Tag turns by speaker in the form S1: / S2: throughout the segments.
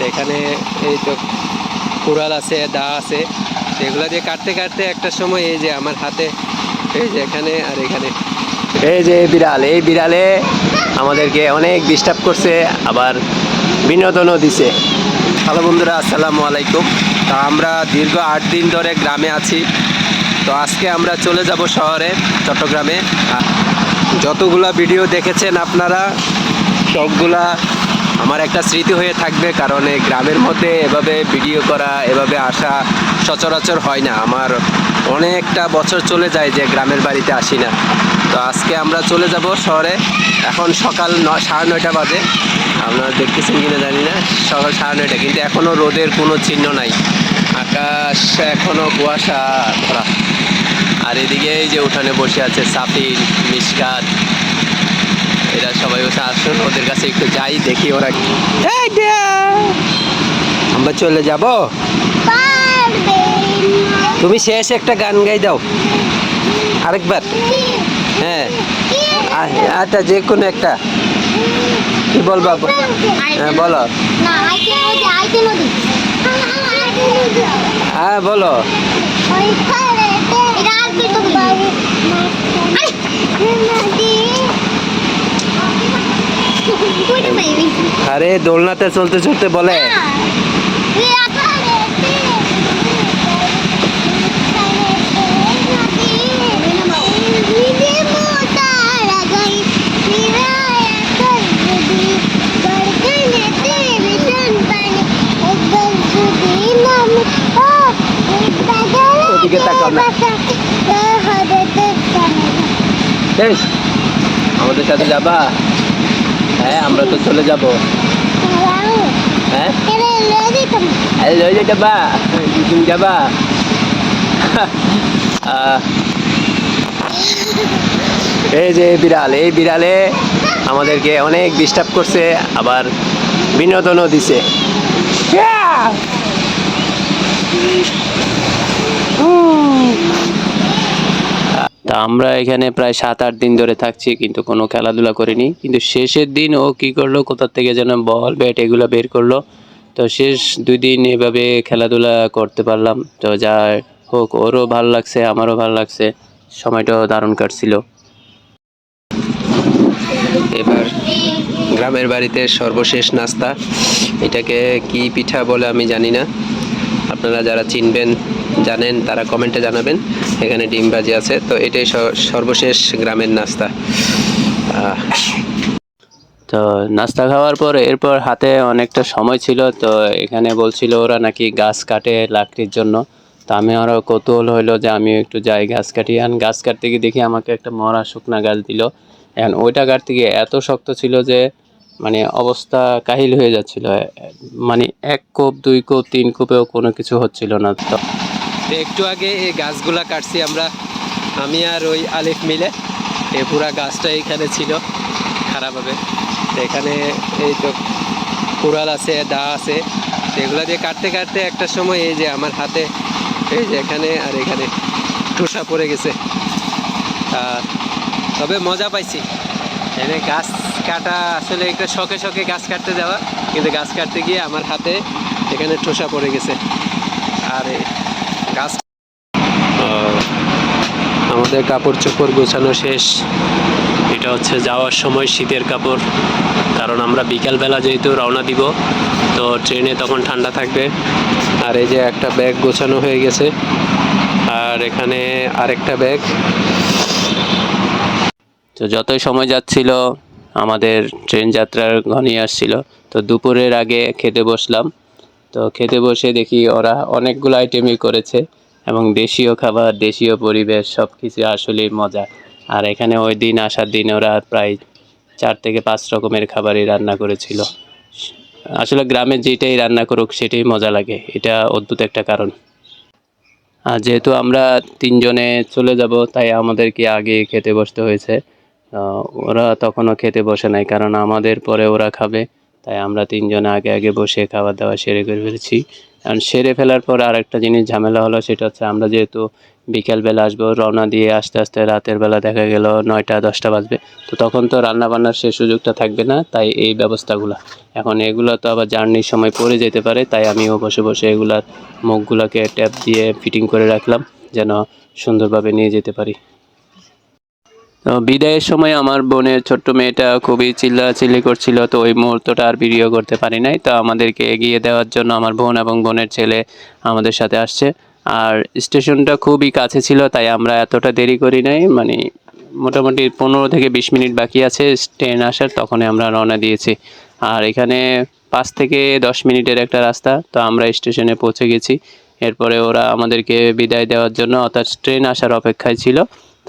S1: তো এখানে এই তো কুড়াল আছে দা আছে। এগুলো দিয়ে কাটতে কাটতে একটা সময় এই যে আমার হাতে এই যে এখানে আর এখানে। এই যে বিড়াল এই বিড়ালে আমাদেরকে অনেক ডিস্টার্ব করছে আবার বিনোদনও দিছে। হ্যালো বন্ধুরা আসসালামু আলাইকুম। তো আমরা দীর্ঘ আট দিন ধরে গ্রামে আছি। তো আজকে আমরা চলে যাব শহরে চট্টগ্রামে। যতগুলা ভিডিও দেখেছেন আপনারা সবগুলা আমার একটা স্মৃতি হয়ে থাকবে, কারণ এই গ্রামের মধ্যে এভাবে ভিডিও করা, এভাবে আসা সচরাচর হয় না। আমার অনেকটা বছর চলে যায় যে গ্রামের বাড়িতে আসি না। তো আজকে আমরা চলে যাব শহরে। এখন সকাল ন, সাড়ে নয়টা বাজে। আপনারা দেখতেছেন কিনা জানি না। সকাল সাড়ে নয়টা, কিন্তু এখনও রোদের কোনো চিহ্ন নাই। আকাশ এখনও কুয়াশা ধরা আর এদিকে যে উঠানে বসে আছে সাফিন, মিসকাত। আসুন ওদের কাছে একটু যাই দেখি ওরা কি আমরা চলে যাব। তুমি শেষ একটা গান গাই দাও। আরেকবার। হ্যাঁ। আচ্ছা যে কোনো একটা। কি বলবা? হ্যাঁ বলো।
S2: না আইতে নদী আইতে নদী
S1: হ্যাঁ বলো।
S2: নদী
S1: আরে দোলনাতে চলতে চলতে বলে। ওদিকে তাকাও না। আমাদের সাথে যাবা। হ্যাঁ আমরা তো চলে যাব। হ্যাঁ? লয়ে যেতে বা এই যে বিড়াল, এই বিড়ালে আমাদেরকে অনেক ডিস্টার্ব করছে, আবার বিনোদনও দিছে। তা আমরা এখানে প্রায় সাত, আট দিন ধরে থাকছি, কিন্তু কোনো খেলাধুলা করিনি। কিন্তু শেষের দিন ও কি করল, কোথা থেকে যেন বল, ব্যাট এগুলো বের করল। তো শেষ দুই দিন এভাবে খেলাধুলা করতে পারলাম। তো যা হোক, ওরও ভালো লাগছে, আমারও ভালো লাগছে। সময়টাও দারুণ কাটছিল। এবার গ্রামের বাড়িতে সর্বশেষ নাস্তা। এটাকে কি পিঠা বলে আমি জানি না। আপনারা যারা চিনবেন, জানেন, তারা কমেন্টে জানাবেন। এখানে ডিম ভাজি আছে, তো এটাই সর্বশেষ গ্রামের নাস্তা। তো নাস্তা খাওয়ার পর, এরপর হাতে অনেকটা সময় ছিল, তো এখানে বলছিল ওরা নাকি গাছ কাটে লাকড়ির জন্য। তো আমি আরও কৌতূহল হইল যে আমি একটু যাই গাছ কাটি। আর গাছ কাটতে গিয়ে দেখি আমাকে একটা মরা শুকনা গাছ দিল। এখন ওইটা কাটতে গিয়ে এত শক্ত ছিল যে মানে অবস্থা কাহিল হয়ে যাচ্ছিল। মানে এক কোপ, দুই কোপ, তিন কোপেও কোনো কিছু হচ্ছিল না। তো একটু আগে এই গাছগুলা কাটছি আমরা, আমি আর ওই আলিফ মিলে। এই পুরা গাছটা এখানে ছিল খারাপভাবে এখানে এই তো কুড়াল আছে, দা আছে। এগুলা দিয়ে কাটতে কাটতে একটা সময় এই যে আমার হাতে, এই যে এখানে আর এখানে ঠোসা পড়ে গেছে। আর তবে মজা পাইছি। এখানে গাছ কাটা আসলে একটা শখে শখে গাছ কাটতে যাওয়া, কিন্তু গাছ কাটতে গিয়ে আমার হাতে এখানে ঠোসা পড়ে গেছে। আর গাছ আমাদের কাপড় চোপড় গোছানো শেষ। এটা হচ্ছে যাওয়ার সময় শীতের কাপড়, কারণ আমরা বিকালবেলা যেহেতু রওনা দিব, তো ট্রেনে তখন ঠান্ডা থাকবে। আর এই যে একটা ব্যাগ গোছানো হয়ে গেছে, আর এখানে আরেকটা ব্যাগ। তো যতই সময় যাচ্ছিল আমাদের ট্রেন যাত্রার ঘনিয়ে আসছিল। তো দুপুরের আগে খেতে বসলাম। তো খেতে বসে দেখি ওরা অনেকগুলো আইটেমই করেছে এবং দেশীয় খাবার, দেশীয় পরিবেশ সব কিছু আসলেই মজা। আর এখানে ওই দিন আসার দিন ওরা প্রায় চার থেকে পাঁচ রকমের খাবারই রান্না করেছিল। আসলে গ্রামে যেটাই রান্না করুক, সেটাই মজা লাগে। এটা অদ্ভুত একটা কারণ। আর যেহেতু আমরা তিনজনে চলে যাব, তাই আমাদেরকে আগে খেতে বসতে হয়েছে। ওরা তখনও খেতে বসে নাই, কারণ আমাদের পরে ওরা খাবে। তাই আমরা তিনজনে আগে আগে বসে খাবার দাবার সেরে করে ফেলেছি। কারণ সেরে ফেলার পর আরেকটা জিনিস ঝামেলা হলো, সেটা হচ্ছে আমরা যেহেতু
S3: বিকেলবেলা আসব, রওনা দিয়ে আস্তে আস্তে রাতের বেলা দেখা গেল নয়টা, দশটা বাজবে। তো তখন তো রান্নাবান্নার সে সুযোগটা থাকবে না, তাই এই ব্যবস্থাগুলো। এখন এগুলো তো আবার জার্নির সময় পড়ে যেতে পারে, তাই আমিও বসে বসে এগুলার মুখগুলোকে ট্যাপ দিয়ে ফিটিং করে রাখলাম, যেন সুন্দরভাবে নিয়ে যেতে পারি। বিদায়ের সময় আমার বোনের ছোট্ট মেয়েটা খুবই চিল্লাচিল্লি করছিল, তো ওই মুহূর্তটা আর ভিডিও করতে পারি নাই। তো আমাদেরকে এগিয়ে দেওয়ার জন্য আমার বোন এবং বোনের ছেলে আমাদের সাথে আসছে। আর স্টেশনটা খুবই কাছে ছিল, তাই আমরা এতটা দেরি করি নাই। মানে মোটামুটি পনেরো থেকে বিশ মিনিট বাকি আছে ট্রেন আসার, তখনই আমরা রওনা দিয়েছি। আর এখানে পাঁচ থেকে দশ মিনিটের একটা রাস্তা, তো আমরা স্টেশনে পৌঁছে গেছি। এরপরে ওরা আমাদেরকে বিদায় দেওয়ার জন্য, অর্থাৎ ট্রেন আসার অপেক্ষায় ছিল।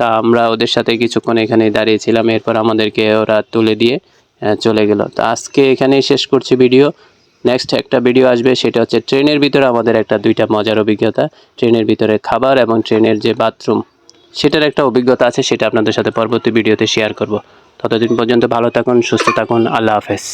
S3: তা আমরা ওদের সাথে কিছুক্ষণ এখানে দাঁড়িয়েছিলাম, এরপর আমাদেরকে ওরা তুলে দিয়ে চলে গেল। তো আজকে এখানেই শেষ করছি ভিডিও। নেক্সট একটা ভিডিও আসবে, সেটা হচ্ছে ট্রেনের ভিতরে আমাদের একটা দুইটা মজার অভিজ্ঞতা, ট্রেনের ভিতরে খাবার এবং ট্রেনের যে বাথরুম, সেটার একটা অভিজ্ঞতা আছে, সেটা আপনাদের সাথে পরবর্তী ভিডিওতে শেয়ার করব। ততদিন পর্যন্ত ভালো থাকুন, সুস্থ থাকুন, আল্লাহ হাফেজ।